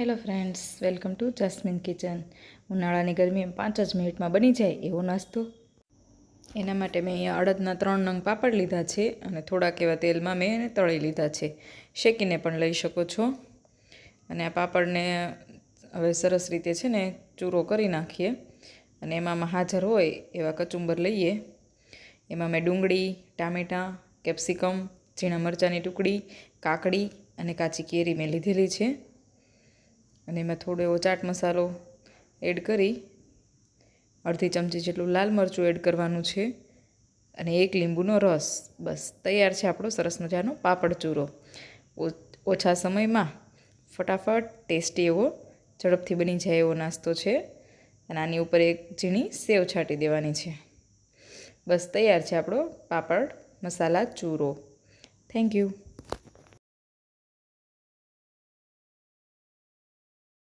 Hello friends, welcome to Jasmine kitchen. ઉનાળાની ગરમી પાંચ જ મિનિટમાં બની જાય એવો નાસ્તો. એના માટે મેં અહીંયા અડદના ત્રણ નંગ પાપડ લીધા છે અને થોડાક એવા તેલમાં મેં એને તળી લીધા છે. શેકીને પણ લઈ શકો છો. અને આ પાપડને હવે સરસ રીતે છે ને ચૂરો કરી નાખીએ. અને એમાં હાજર હોય એવા કચુંબર લઈએ. એમાં મેં ડુંગળી, ટામેટાં, કેપ્સિકમ, ઝીણા મરચાંની ટુકડી, કાકડી અને કાચી કેરી મેં લીધેલી છે. અને એમાં થોડો એવો ચાટ મસાલો એડ કરી, અડધી ચમચી જેટલું લાલ મરચું એડ કરવાનું છે અને એક લીંબુનો રસ. બસ, તૈયાર છે આપણો સરસ મજાનો પાપડ ચૂરો. ઓછા સમયમાં ફટાફટ ટેસ્ટી એવો, ઝડપથી બની જાય એવો નાસ્તો છે અને આની ઉપર એક ઝીણી સેવ છાંટી દેવાની છે. બસ, તૈયાર છે આપણો પાપડ મસાલા ચૂરો. Thank you.